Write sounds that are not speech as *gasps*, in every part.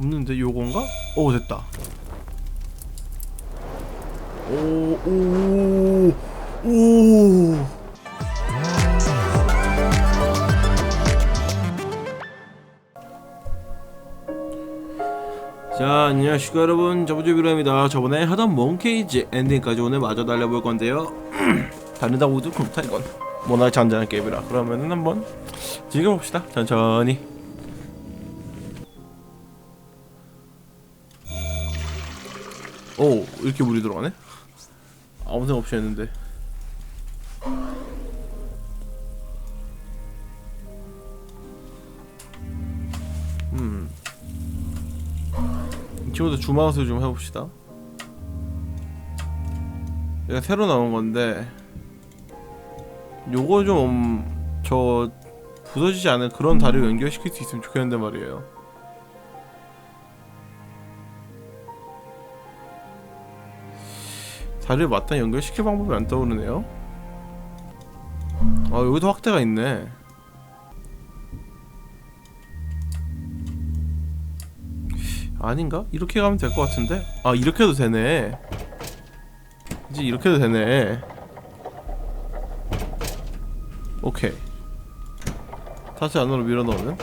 없는데 요건가? 오 됐다. 오오 오. 오. 자 안녕하십니까 여러분. 저부주비로입니다. 저번에 하던 몽케이지 엔딩까지 오늘 마저 달려볼 건데요. *clears throat* 다르다고도 그렇다 이건. 워낙 잔잔한 게임이라. 그러면은 한번 즐겨봅시다. 천천히 오 이렇게 물이 들어가네? 아무 생각 없이 했는데. 음. 이 친구도 주마우스 좀 해봅시다. 얘가 새로 나온 건데 요거 좀 저 부서지지 않은 그런 다리를 연결시킬 수 있으면 좋겠는데 말이에요 다리를 맞다 연결시킬 방법이 안 떠오르네요. 아 여기도 확대가 있네. 아닌가? 이렇게 가면 될 것 같은데? 아 이렇게 해도 되네. 이제 이렇게 해도 되네. 오케이. 다시 안으로 밀어넣으면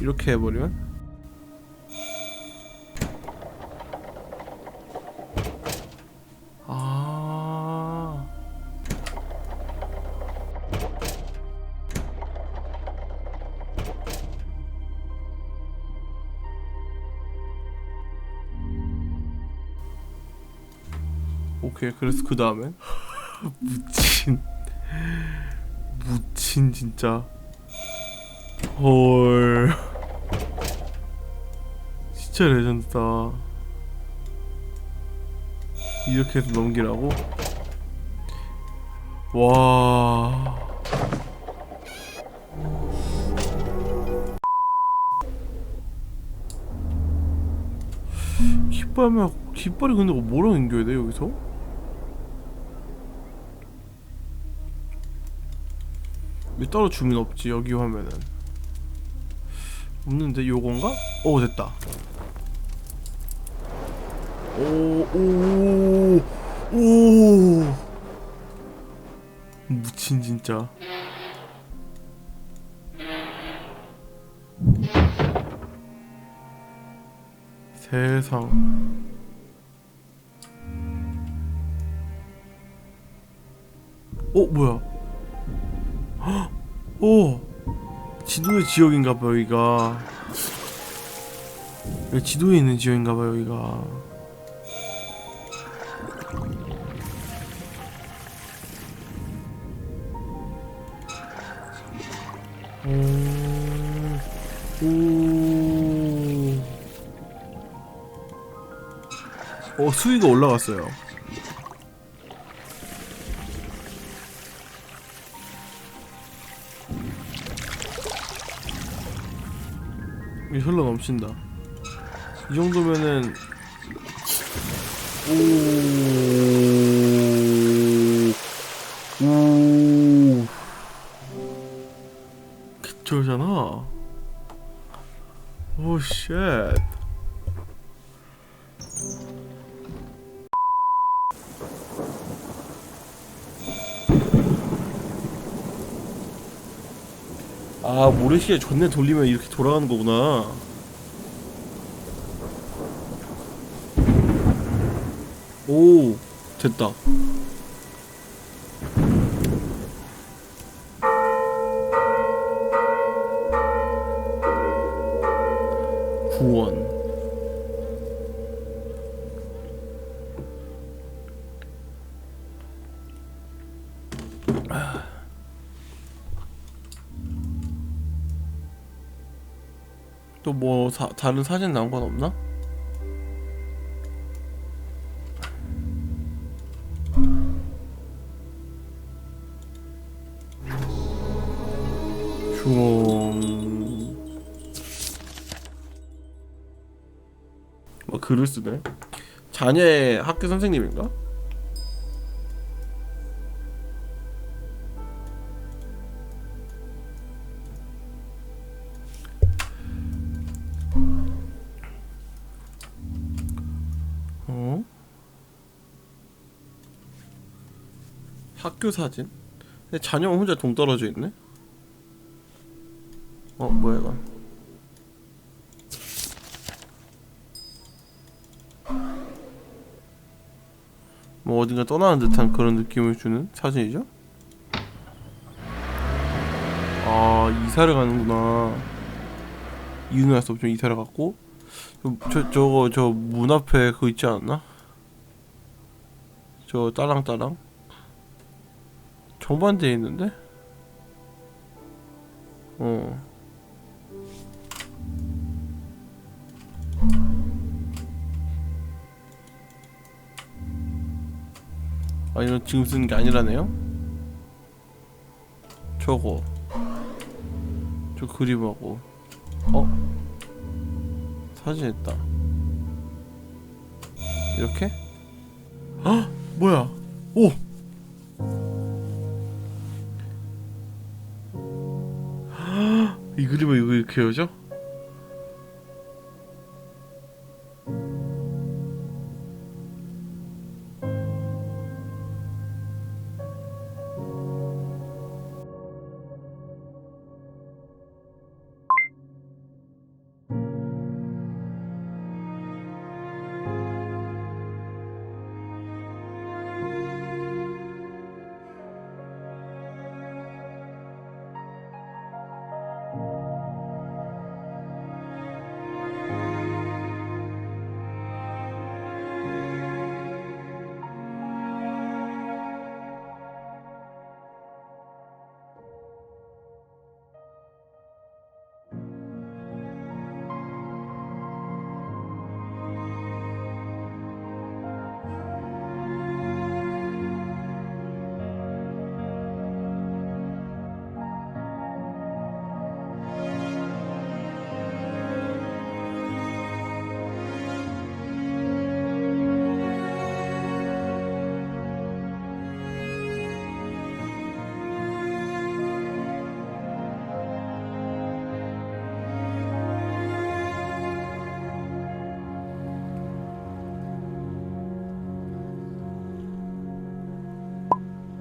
이렇게 해버리면? 아. 오케이 그래서 그 다음엔? *laughs* 무친. 무친 진짜 헐 진짜 레전드다 이렇게 해서 넘기라고? 와 깃발만 깃발이 근데 뭐랑 연결해야 돼 여기서? 왜 따로 주민 없지 여기 화면은 없는데 요건가? 오 됐다 오오 오 오. 무친 진짜 세상 어 뭐야 헉! *gasps* 오 지도의 지역인가봐 여기가 여기 지도에 있는 지역인가봐 여기가 오. 오. 어 수위가 올라갔어요 흘러 넘친다. 이 정도면은 오, 오, 개쩔잖아. 오 쉣. 아 모래시계 존내 돌리면 이렇게 돌아가는 거구나. 오 됐다. 구원 또 뭐 다른 사진 나온 건 없나? 주홍 뭐 글을 쓰네 자녀의 학교 선생님인가? 학교 사진? 근데 자녀는 혼자 동떨어져 있네? 어 뭐야 이건 뭐 어딘가 떠나는 듯한 그런 느낌을 주는 사진이죠? 아 이사를 가는구나 이유는 알수 없지만 이사를 갔고 저, 저 저거 저 문 앞에 그거 있지 않았나? 저 따랑따랑 정반대에 있는데? 어 아 이건 지금 쓰는 게 아니라네요? 저거 저 그림하고 어? 사진 있다 이렇게? 아 뭐야 오! 이 그림을 이거 이렇게 여죠?